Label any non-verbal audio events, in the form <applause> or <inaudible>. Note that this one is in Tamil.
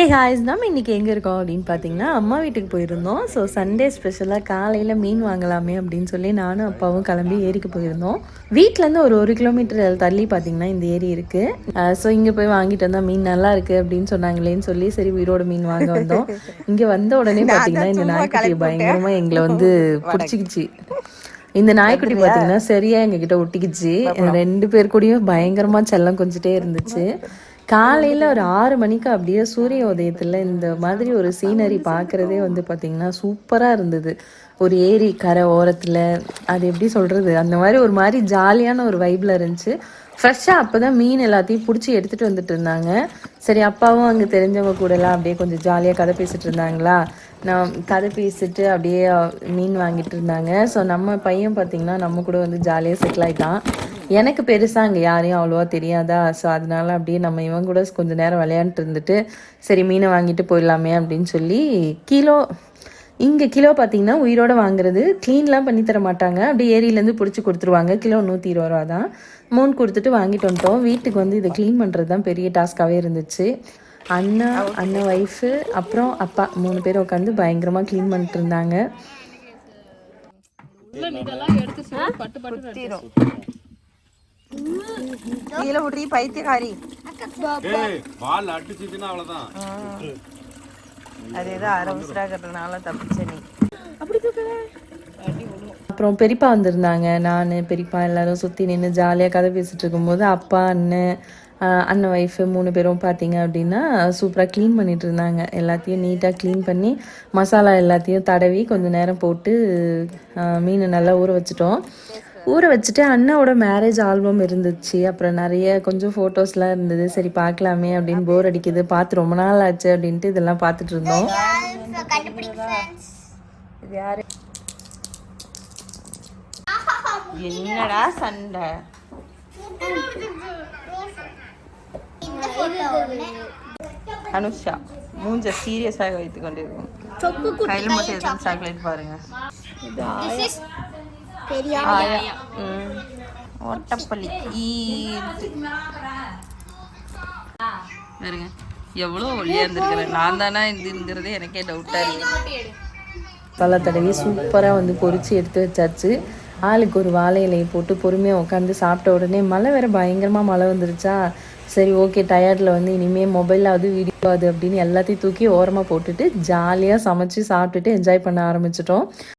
ஹே ஹாய்ஸ் நம்ம இன்றைக்கி எங்கே இருக்கோம் அப்படின்னு பார்த்தீங்கன்னா அம்மா வீட்டுக்கு போயிருந்தோம். ஸோ சண்டே ஸ்பெஷலாக காலையில் மீன் வாங்கலாமே அப்படின்னு சொல்லி நானும் அப்பாவும் கிளம்பி ஏரிக்கு போயிருந்தோம். வீட்டிலேருந்து ஒரு ஒரு கிலோமீட்டர் தள்ளி பார்த்தீங்கன்னா இந்த ஏரி இருக்குது ஸோ இங்கே போய் வாங்கிட்டு வந்தால் மீன் நல்லா இருக்குது அப்படின்னு சொன்னாங்களேன்னு சொல்லி சரி உயிரோட மீன் வாங்க வந்தோம். இங்கே வந்த உடனே பார்த்தீங்கன்னா <laughs> இந்த நாய்க்குட்டி பயங்கரமாக எங்களை வந்து பிடிச்சிக்கிச்சு. இந்த நாய்க்குட்டி பார்த்தீங்கன்னா சரியா எங்ககிட்ட ஒட்டிக்கிச்சு. ரெண்டு பேர் கூடயும் பயங்கரமா செல்லம் கொஞ்சிட்டே இருந்துச்சு. காலையில் ஒரு ஆறு மணிக்கு அப்படியே சூரிய உதயத்தில் இந்த மாதிரி ஒரு சீனரி பார்க்குறதே வந்து பார்த்திங்கன்னா சூப்பராக இருந்தது. ஒரு ஏரி கரை ஓரத்தில் அது எப்படி சொல்கிறது அந்த மாதிரி ஒரு மாதிரி ஜாலியான ஒரு வைப்பில் இருந்துச்சு. ஃப்ரெஷ்ஷாக அப்போ தான் மீன் எல்லாத்தையும் பிடிச்சி எடுத்துகிட்டு வந்துட்டு இருந்தாங்க. சரி அப்பாவும் அங்கே தெரிஞ்சவங்க கூடலாம் அப்படியே கொஞ்சம் ஜாலியாக கதை பேசிகிட்டு இருந்தாங்களா? நான் கதை பேசிட்டு அப்படியே மீன் வாங்கிட்டு இருந்தாங்க. ஸோ நம்ம பையன் பார்த்திங்கன்னா நம்ம கூட வந்து ஜாலியாக செட்டில் ஆகிட்டான் எனக்கு பெருசாக அங்கே யாரையும் அவ்வளோவா தெரியாதா? ஸோ அதனால அப்படியே நம்ம இவன் கூட கொஞ்சம் நேரம் விளையாண்டுட்டு இருந்துட்டு சரி மீனை வாங்கிட்டு போயிடலாமே அப்படின்னு சொல்லி கிலோ இங்கே கிலோ பார்த்தீங்கன்னா உயிரோட வாங்குறது க்ளீன்லாம் பண்ணி தர மாட்டாங்க. அப்படியே ஏரியிலேருந்து பிடிச்சி கொடுத்துருவாங்க. கிலோ நூற்றி இருபது ரூபா தான். மூணு கொடுத்துட்டு வாங்கிட்டு வந்துட்டோம். வீட்டுக்கு வந்து இதை க்ளீன் பண்ணுறது தான் பெரிய டாஸ்க்காகவே இருந்துச்சு. அண்ணா அண்ணன் ஒய்ஃபு அப்புறம் அப்பா மூணு பேர் உட்காந்து பயங்கரமாக க்ளீன் பண்ணிட்டு இருந்தாங்க. கீழே விட்றி பைத்தியக்காரி. பால் அடிச்சுச்சுன்னா அவ்வளவுதான். அது ஏதோ அரவசராகிறதுனால தப்பிச்ச நீ. அப்புறம் பெரியப்பா வந்திருந்தாங்க. நான் பெரியப்பா எல்லாரும் சுற்றி நின்று ஜாலியாக கதை பேசிட்டு இருக்கும்போது அப்பா அண்ணன் அண்ணன் ஒய்ஃபு மூணு பேரும் பார்த்தீங்க அப்படின்னா சூப்பராக க்ளீன் பண்ணிட்டு இருந்தாங்க. எல்லாத்தையும் நீட்டாக க்ளீன் பண்ணி மசாலா எல்லாத்தையும் தடவி கொஞ்சம் நேரம் போட்டு மீனை நல்லா ஊற வச்சுட்டோம். ஊற வச்சுட்டு அண்ணாவோட மேரேஜ் ஆல்பம் இருந்துச்சு. அப்புறம் நிறைய கொஞ்சம் ஃபோட்டோஸ்லாம் இருந்தது. சரி பார்க்கலாமே அப்படின்னு போர் அடிக்குது. பார்த்து ரொம்ப நாள் ஆச்சு அப்படின்ட்டு இதெல்லாம் பார்த்துட்டு இருந்தோம். இது யாரு? என்னடா சண்டை? அனுஷா மூஞ்ச சீரியஸாக வைத்துக் கொண்டிருக்கும். கையில் மட்டும் எதுவும் சாக்லேட் பாருங்க. ஒட்டப்பள்ளி. பாருங்க. எவ்வளோ ஒல்லியா இருந்திருக்கிறேன் நான் தானே இதுங்கிறது எனக்கே டவுட்டா இருக்கு. தலை தடவி சூப்பராக வந்து பொரிச்சு எடுத்து வச்சாச்சு. ஆளுக்கு ஒரு வாழை இலையை போட்டு பொறுமையாக உட்காந்து சாப்பிட்ட உடனே மழை வேற பயங்கரமாக மழை வந்துருச்சா? சரி ஓகே டயர்டில் வந்து இனிமேல் மொபைலாவது வீடியோ அது அப்படின்னு எல்லாத்தையும் தூக்கி ஓரமாக போட்டுட்டு ஜாலியாக சமைச்சு சாப்பிட்டுட்டு என்ஜாய் பண்ண ஆரம்பிச்சிட்டோம்.